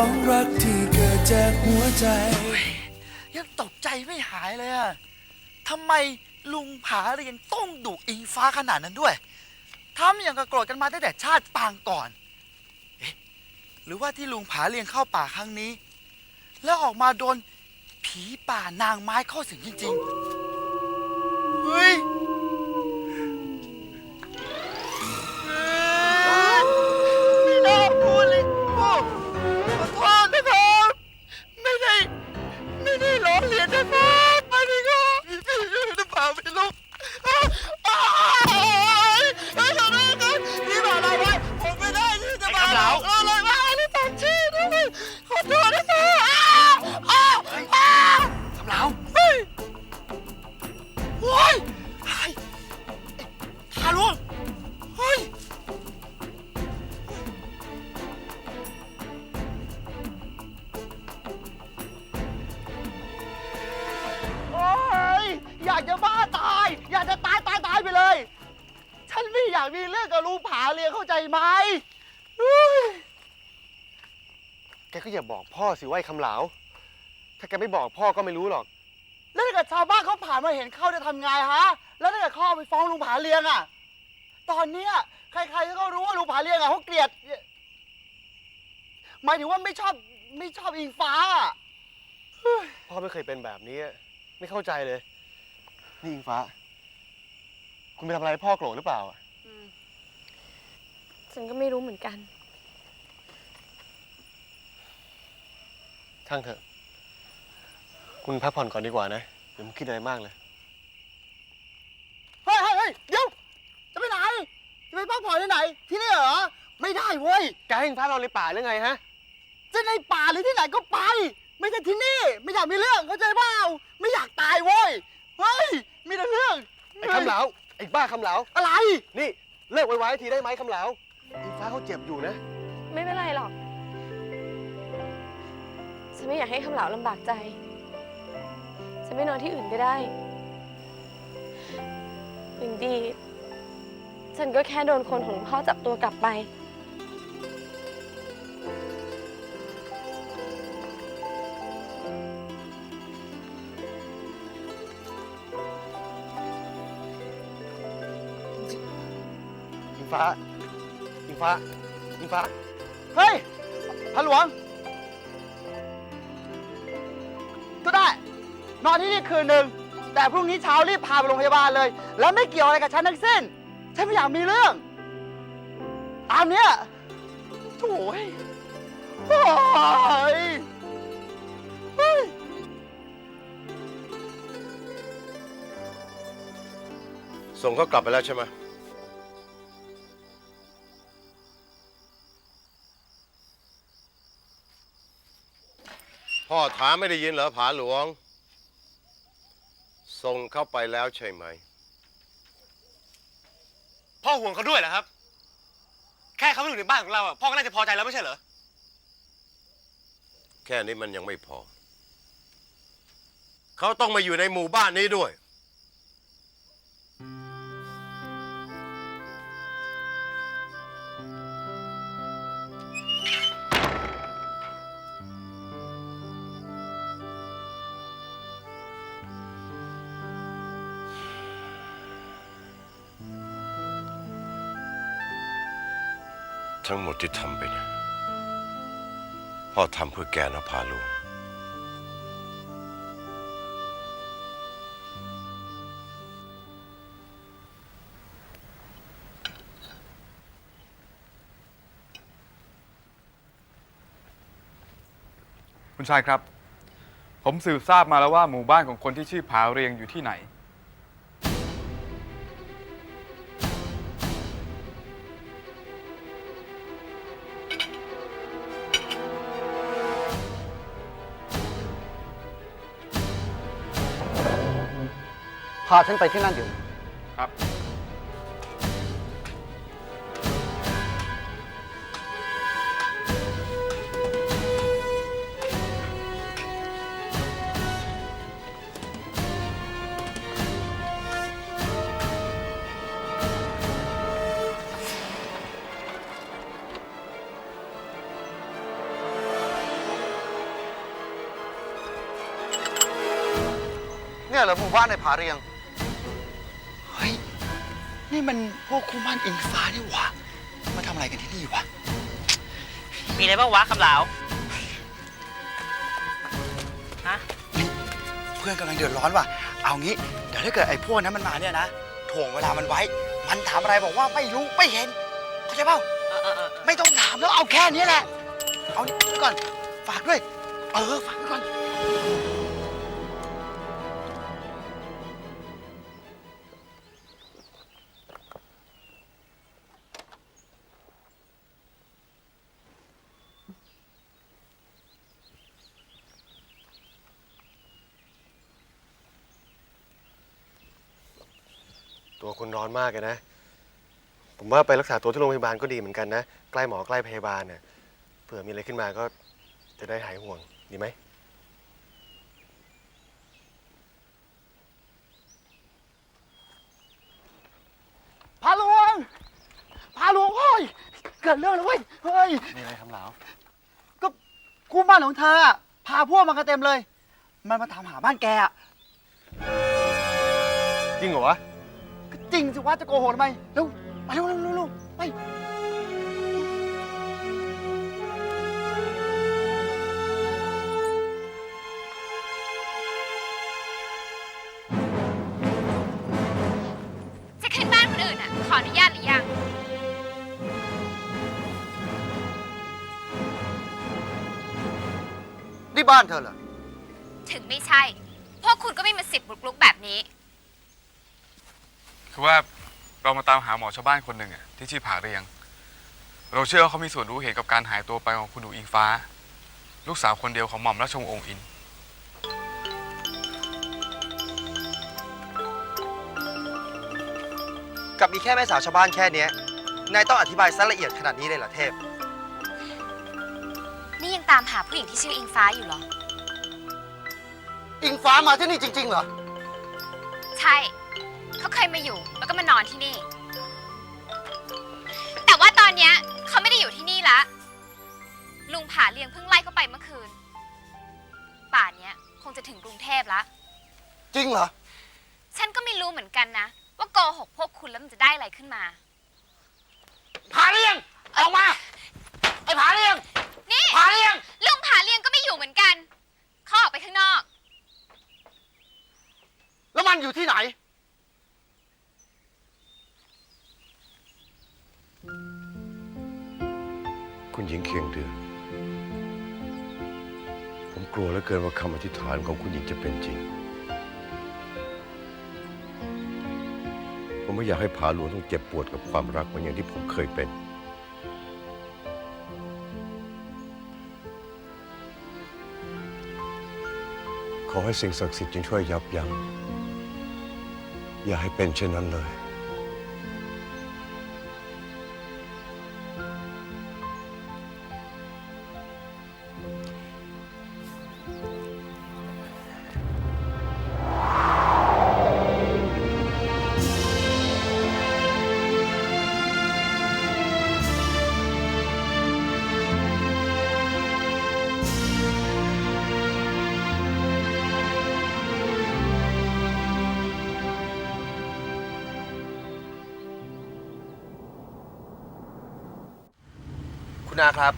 องรักที่เกิดจากหัวใจ ยังตกใจไม่หายเลยอะทำไมลุงผาเรียนต้องดุอิงฟ้าขนาดนั้นด้วยทำอย่างกับโกรธกันมาตั้งแต่ชาติปางก่อนเอ๊ะหรือว่าที่ลุงผาเรียนเข้าป่าครั้งนี้ แล้วออกมาโดนผีป่านางไม้เข้าสิงจริงๆ เฮ้ย ทาลุงเฮ้ยโอ้ยอยากจะบ้าตาย อยากจะตายตายตายไปเลย ฉันไม่อยากมีเรื่องกับลุงผาเรียนเข้าใจไหมเฮ้ยแกก็อย่าบอกพ่อสิว่าไอ้คำเหลา ถ้าแกไม่บอกพ่อก็ไม่รู้หรอก แล้วถ้าเกิดชาวบ้านเขาผ่านมาเห็นเข้าจะทำไงฮะ แล้วถ้าเกิดเขาเอาไปฟ้องลุงผาเลียงอะ ตอนเนี้ยใครๆก็รู้ว่าลุงผาเลียงอะเขาเกลียด หมายถึงว่าไม่ชอบไม่ชอบอิงฟ้าอะพ่อไม่เคยเป็นแบบนี้ ไม่เข้าใจเลย นี่อิงฟ้า คุณไปทำอะไรให้พ่อโกรธหรือเปล่าอะฉันก็ไม่รู้เหมือนกัน ช่างเถอะ คุณพักผ่อนก่อนดีกว่านะอย่ามาคิดอะไรมากเลยเฮ้ยเฮ้ยเฮ้ยเดี๋ยว จะไปไหน จะไป พักผ่อนที่ไหน ที่นี่เหรอ ไม่ได้เว้ยแกให้อิงฟ้านอนในป่าหรือไงฮะ จะในป่าหรือที่ไหนก็ไป ไม่ใช่ที่นี่ ไม่อยากมีเรื่องเข้าใจเปล่าไม่อยากตายเว้ย เฮ้ย มีแต่เรื่องไอ้คำเหลาไอ้บ้าคำเหลาอะไร นี่เลิกไวๆทีได้ไหมคำเหลาอิงฟ้าเขาเจ็บอยู่นะ ไม่เป็นไรหรอก ฉันไม่อยากให้คำเหลาลำบากใจ ฉันไม่นอนที่อื่นก็ได้ถึงดี ฉันก็แค่โดนคนของพ่อจับตัวกลับไป อิงฟ้า อิงฟ้า อิงฟ้า เฮ้ยพันหลวง ก็ได้ นอนที่นี่คืนหนึ่ง แต่พรุ่งนี้เช้ารีบพาไปโรงพยาบาลเลย แล้วไม่เกี่ยวอะไรกับฉันทั้งสิ้น ฉันไม่อยากมีเรื่อง ตามเนี้ยโถ่ยโอ้ยเฮ้ยส่งเขากลับไปแล้วใช่ไหมพ่อถามไม่ได้ยินเหรอผาหลวง ส่งเข้าไปแล้วใช่ไหม พ่อห่วงเขาด้วยเหรอครับ แค่เขาไม่อยู่ในบ้านของเราอะพ่อก็น่าจะพอใจแล้วไม่ใช่เหรอ แค่นี้มันยังไม่พอ เขาต้องมาอยู่ในหมู่บ้านนี้ด้วย ทั้งหมดที่ทำไปเนี่ยพ่อทำเพื่อแกนะพาลุงคุณชายครับ ผมสืบทราบมาแล้วว่าหมู่บ้านของคนที่ชื่อผาเรียงอยู่ที่ไหนาฉันไปที่นั่นเดี๋ยวครับ เนี่ยเหรอหมู่บ้านในผาเรียง นี่มันพวกคู่มั่นอิงฟ้านี่หว่ามาทำอะไรกันที่นี่วะ มีอะไรบ้างวะคำเหลาฮะ เพื่อนกำลังเดือดร้อนว่ะ เอางี้ เดี๋ยวถ้าเกิดไอ้พวกนั้นมันมาเนี่ยนะถ่วงเวลามันไว้ มันถามอะไรบอกว่าไม่รู้ไม่เห็น เข้าใจเปล่า เออเออเออไม่ต้องถามแล้วเอาแค่นี้แหละ เอานี่ไว้ก่อน ฝากด้วย เออ ฝากไว้ก่อน ตัวคุณร้อนมากเลยนะ ผมว่าไปรักษาตัวที่โรงพยาบาลก็ดีเหมือนกันนะ ใกล้หมอใกล้พยาบาลเนี่ยเผื่อมีอะไรขึ้นมาก็จะได้หายห่วงดีไหม พาหลวง พาหลวงเฮ้ย เกิดเรื่องแล้วเว้ย เฮ้ย มีอะไรคำเหลาก็คู่บ้านของเธออะพาพวกมากันเต็มเลย มันมาถามหาบ้านแกอะจริงเหรอวะ ก็จริงสิว่าจะโกหกทำไมเร็วไปเร็วเร็วเร็วเร็วไป จะขึ้นบ้านคนอื่นอะ ขออนุญาตหรือยัง นี่บ้านเธอเหรอ ถึงไม่ใช่ พวกคุณก็ไม่มีสิทธิ์บุกรุกแบบนี้ คือว่าเรามาตามหาหมอชาวบ้านคนหนึ่งอะที่ชื่อผาเรียง เราเชื่อว่าเขามีส่วนรู้เห็นกับการหายตัวไปของคุณหนูอิงฟ้า ลูกสาวคนเดียวของหม่อมราชวงศ์องค์อิน กับมีแค่แม่สาวชาวบ้านแค่เนี้ยนายต้องอธิบายซะละเอียดขนาดนี้เลยเหรอเทพ นี่ยังตามหาผู้หญิงที่ชื่ออิงฟ้าอยู่เหรอ อิงฟ้ามาที่นี่จริงๆเหรอ ใช่ เขาเคยมาอยู่แล้วก็มานอนที่นี่ แต่ว่าตอนเนี้ยเขาไม่ได้อยู่ที่นี่ละ ลุงผาเลียงเพิ่งไล่เขาไปเมื่อคืน ป่านเนี้ยคงจะถึงกรุงเทพละ จริงเหรอ ฉันก็ไม่รู้เหมือนกันนะ ว่าโกหกพวกคุณแล้วมันจะได้อะไรขึ้นมา ผาเรียงออกมา ไอ้ผาเรียงนี่ ผาเรียง ลุงผาเลียงก็ไม่อยู่เหมือนกัน เขาออกไปข้างนอก แล้วมันอยู่ที่ไหน คุณหญิงเคียงเดือน ผมกลัวเหลือเกินว่าคำอธิษฐานของคุณหญิงจะเป็นจริง ผมไม่อยากให้ผาหลวงต้องเจ็บปวดกับความรักเหมือนอย่างที่ผมเคยเป็น ขอให้สิ่งศักดิ์สิทธิ์จงช่วยยับยั้งอย่าให้เป็นเช่นนั้นเลย คุณอาครับ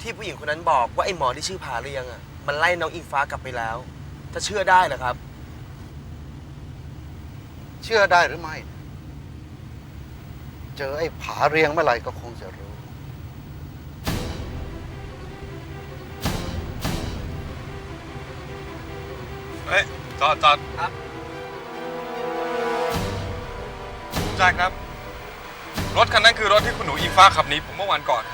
ที่ผู้หญิงคนนั้นบอกว่าไอ้หมอที่ชื่อผาเรียงอะมันไล่น้องอิงฟ้ากลับไปแล้ว จะเชื่อได้เหรอครับ เชื่อได้หรือไม่ เจอไอ้ผาเรียงเมื่อไหร่ก็คงจะรู้เฮ้ยจอดจอดครับใช่ครับ รถคันนั้นคือรถที่คุณหนูอิงฟ้าขับหนีผมเมื่อวันก่อนครับ